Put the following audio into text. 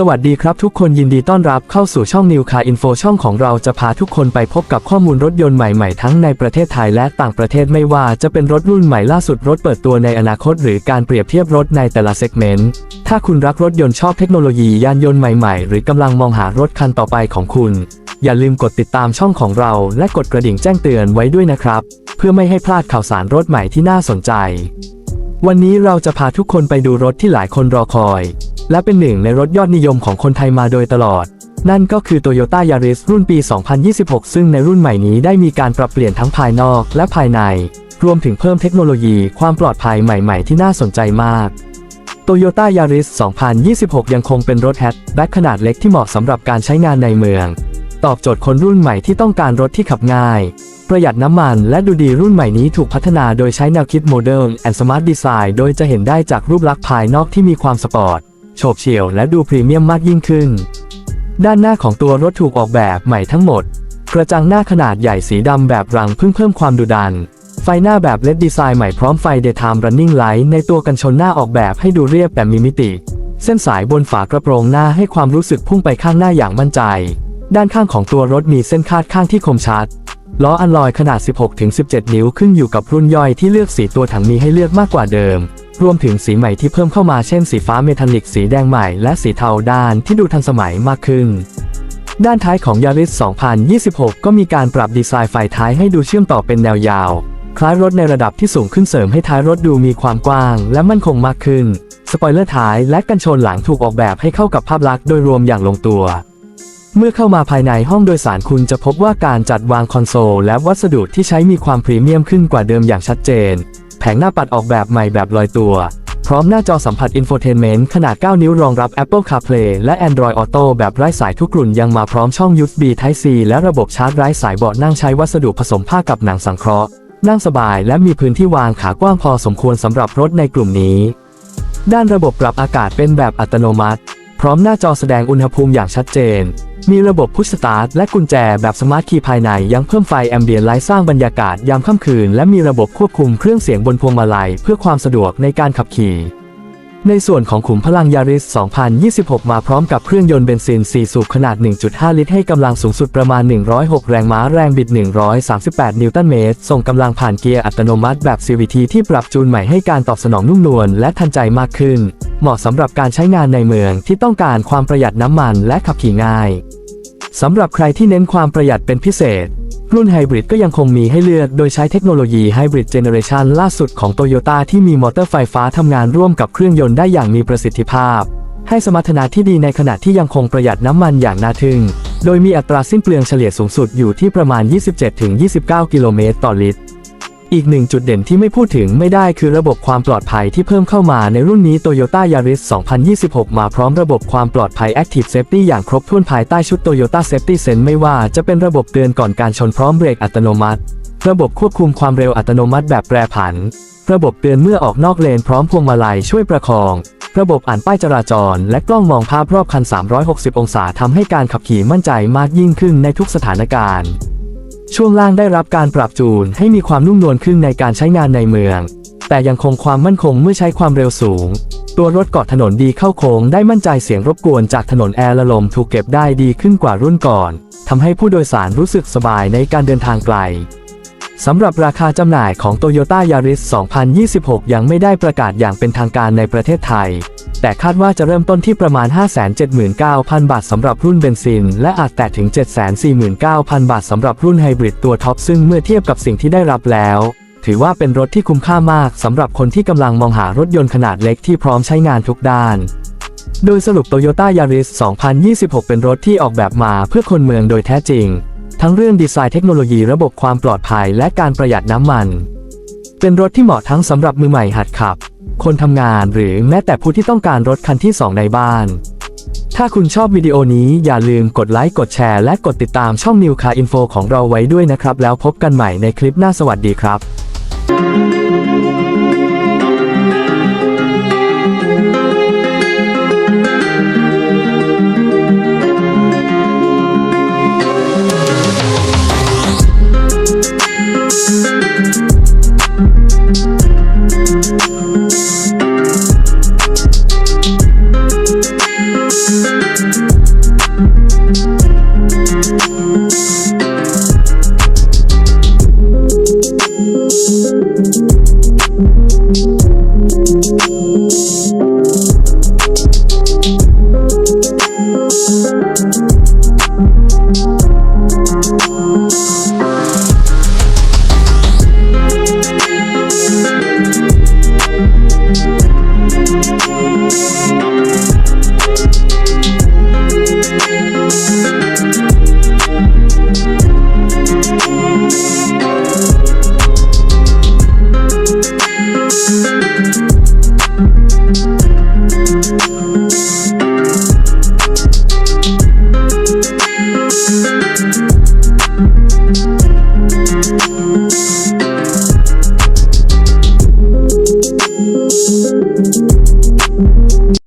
สวัสดีครับทุกคนยินดีต้อนรับเข้าสู่ช่อง New Car Info ช่องของเราจะพาทุกคนไปพบกับข้อมูลรถยนต์ใหม่ๆ ทั้งในประเทศไทยและต่างประเทศไม่ว่าจะเป็นรถรุ่นใหม่ล่าสุดรถเปิดตัวในอนาคต หรือการเปรียบเทียบรถในแต่ละเซกเมนต์ ถ้าคุณรักรถยนต์ชอบเทคโนโลยียานยนต์ใหม่ๆ หรือกำลังมองหารถคันต่อไปของคุณ อย่าลืมกดติดตามช่องของเรา และกดกระดิ่งแจ้งเตือนไว้ด้วยนะครับ เพื่อไม่ให้พลาดข่าวสารรถใหม่ที่น่าสนใจ วันนี้เราจะพาทุกคนไปดูรถที่หลายคนรอคอย และเป็นหนึ่งในรถยอดนิยมของคนไทยมาโดยตลอด นั่นก็คือ Toyota Yaris รุ่นปี 2026 ซึ่งในรุ่นใหม่นี้ได้มีการปรับเปลี่ยนทั้งภายนอกและภายใน รวมถึงเพิ่มเทคโนโลยีความปลอดภัยใหม่ ๆ ที่น่าสนใจมาก Toyota Yaris 2026 ยังคงเป็นรถแฮชแบ็คขนาดเล็กที่เหมาะสำหรับการใช้งานในเมือง ตอบโจทย์คนรุ่นใหม่ที่ต้องการรถที่ขับง่าย ประหยัดน้ำมันและดูดีรุ่นใหม่นี้ถูกพัฒนาโดยใช้แนวคิดโมเดิร์นแอนด์สมาร์ทดีไซน์โดยจะเห็นได้จากรูปลักษณ์ภายนอกที่มีความสปอร์ต โฉบเฉี่ยวและดูพรีเมียมมากยิ่งขึ้น ด้านหน้าของตัวรถถูกออกแบบใหม่ทั้งหมด กระจังหน้าขนาดใหญ่สีดำแบบรังเพิ่งเพิ่มความดุดัน ไฟหน้าแบบเลดดีไซน์ใหม่พร้อมไฟ Daytime Running Light ในตัวกันชนหน้าออกแบบให้ดูเรียบแต่มีมิติ เส้นสายบนฝากระโปรงหน้าให้ความรู้สึกพุ่งไปข้างหน้าอย่างมั่นใจ ด้านข้างของตัวรถมีเส้นคาดข้างที่คมชัดล้ออัลลอยขนาด 16-17 นิ้วขึ้นอยู่กับรุ่นย่อยที่เลือกสีตัวถังมีให้เลือกมากกว่าเดิม รวมถึงสีใหม่ที่เพิ่มเข้ามาเช่นสีฟ้าเมทัลลิกสีแดงใหม่และสีเทาด้านที่ดูทันสมัยมากขึ้น ด้านท้ายของ Yaris 2026 ก็มีการปรับดีไซน์ไฟท้ายให้ดูเชื่อมต่อเป็นแนวยาว คล้ายรถในระดับที่สูงขึ้นเสริมให้ท้ายรถดูมีความกว้างและมั่นคงมากขึ้น สปอยเลอร์ท้ายและกันชนหลังถูกออกแบบให้เข้ากับภาพลักษณ์โดยรวมอย่างลงตัวเมื่อเข้ามาภายในห้องโดยสารคุณจะพบว่าการจัดวางคอนโซลและวัสดุที่ใช้มีความพรีเมียมขึ้นกว่าเดิมอย่างชัดเจน งหน้าปัดออกแบบใหม่แบบลอยตัว พร้อมหน้าจอสัมผัสอินโฟเทนเมนต์ขนาด 9 นิ้วรองรับ Apple CarPlay และ Android Auto แบบไร้สายทุกรุ่นยังมาพร้อมช่อง USB Type C และระบบชาร์จไร้สายเบาะนั่งใช้วัสดุผสมผ้ากับหนังสังเคราะห์ นั่งสบายและมีพื้นที่วางขากว้างพอสมควรสำหรับรถในกลุ่มนี้ ด้านระบบปรับอากาศเป็นแบบอัตโนมัติ พร้อมหน้าจอแสดงอุณหภูมิอย่างชัดเจน มีระบบพุชสตาร์ทและกุญแจแบบสมาร์ทคีย์ภายในยังเพิ่มไฟแอมเบียนไลท์สร้างบรรยากาศยามค่ำคืน และมีระบบควบคุมเครื่องเสียงบนพวงมาลัย เพื่อความสะดวกในการขับขี่ ในส่วนของขุมพลังยาริส 2026 มาพร้อมกับเครื่องยนต์เบนซิน 4 สูบขนาด 1.5 ลิตรให้กำลังสูงสุดประมาณ 106 แรงม้าแรงบิด 138 นิวตันเมตร ส่งกำลังผ่านเกียร์อัตโนมัติแบบ CVT ที่ปรับจูนใหม่ให้การตอบสนองนุ่มนวลและทันใจมากขึ้น เหมาะสำหรับการใช้งานในเมืองที่ต้องการความประหยัดน้ำมันและขับขี่ง่าย สำหรับใครที่เน้นความประหยัดเป็นพิเศษ รุ่นไฮบริดก็ยังคงมีให้เลือกโดยใช้เทคโนโลยีไฮบริดเจเนเรชันล่าสุดของโตโยต้าที่มีมอเตอร์ไฟฟ้าทำงานร่วมกับเครื่องยนต์ได้อย่างมีประสิทธิภาพ ให้สมรรถนะที่ดีในขณะที่ยังคงประหยัดน้ำมันอย่างน่าทึ่ง โดยมีอัตราสิ้นเปลืองเฉลี่ยสูงสุดอยู่ที่ประมาณ 27-29 กิโลเมตรต่อลิตร อีกหนึ่งจุดเด่นที่ไม่พูดถึงไม่ได้คือระบบความปลอดภัยที่เพิ่มเข้ามาในรุ่นนี้ Toyota Yaris 2026 มาพร้อมระบบความปลอดภัย Active Safety อย่างครบถ้วนภายใต้ชุด Toyota Safety Sense ไม่ว่าจะเป็นระบบเตือนก่อนการชนพร้อมเบรกอัตโนมัติ ระบบควบคุมความเร็วอัตโนมัติแบบแปรผัน ระบบเตือนเมื่อออกนอกเลนพร้อมพวงมาลัยช่วยประคอง ระบบอ่านป้ายจราจร และกล้องมองภาพรอบคัน 360 องศาทำให้การขับขี่มั่นใจมากยิ่งขึ้นในทุกสถานการณ์ ช่วงล่างได้รับการปรับจูนให้มีความนุ่มนวลขึ้นในการใช้งานในเมือง แต่ยังคงความมั่นคงเมื่อใช้ความเร็วสูง ตัวรถเกาะถนนดีเข้าโค้งได้มั่นใจเสียงรบกวนจากถนนแอร์ละลมถูกเก็บได้ดีขึ้นกว่ารุ่นก่อน ทำให้ผู้โดยสารรู้สึกสบายในการเดินทางไกลสำหรับราคาจำหน่ายของ Toyota Yaris 2026 ยังไม่ได้ประกาศอย่างเป็นทางการในประเทศไทย แต่คาดว่าจะเริ่มต้นที่ประมาณ 579,000 บาทสำหรับรุ่นเบนซิน และอาจแตะถึง 749,000 บาทสำหรับรุ่นไฮบริดตัวท็อปซึ่งเมื่อเทียบกับสิ่งที่ได้รับแล้ว ถือว่าเป็นรถที่คุ้มค่ามากสำหรับคนที่กำลังมองหารถยนต์ขนาดเล็กที่พร้อมใช้งานทุกด้านโดยสรุป Toyota Yaris 2026 เป็นรถที่ออกแบบมาเพื่อคนเมืองโดยแท้จริง ทั้งเรื่องดีไซน์เทคโนโลยีระบบความปลอดภัยและการประหยัดน้ำมัน เป็นรถที่เหมาะทั้งสำหรับมือใหม่หัดขับ คนทำงานหรือแม้แต่ผู้ที่ต้องการรถคันที่ 2 ในบ้าน ถ้าคุณชอบวิดีโอนี้อย่าลืมกดไลค์ กดแชร์ และกดติดตามช่อง New Car Info ของเราไว้ด้วยนะครับ แล้วพบกันใหม่ในคลิปหน้าสวัสดีครับ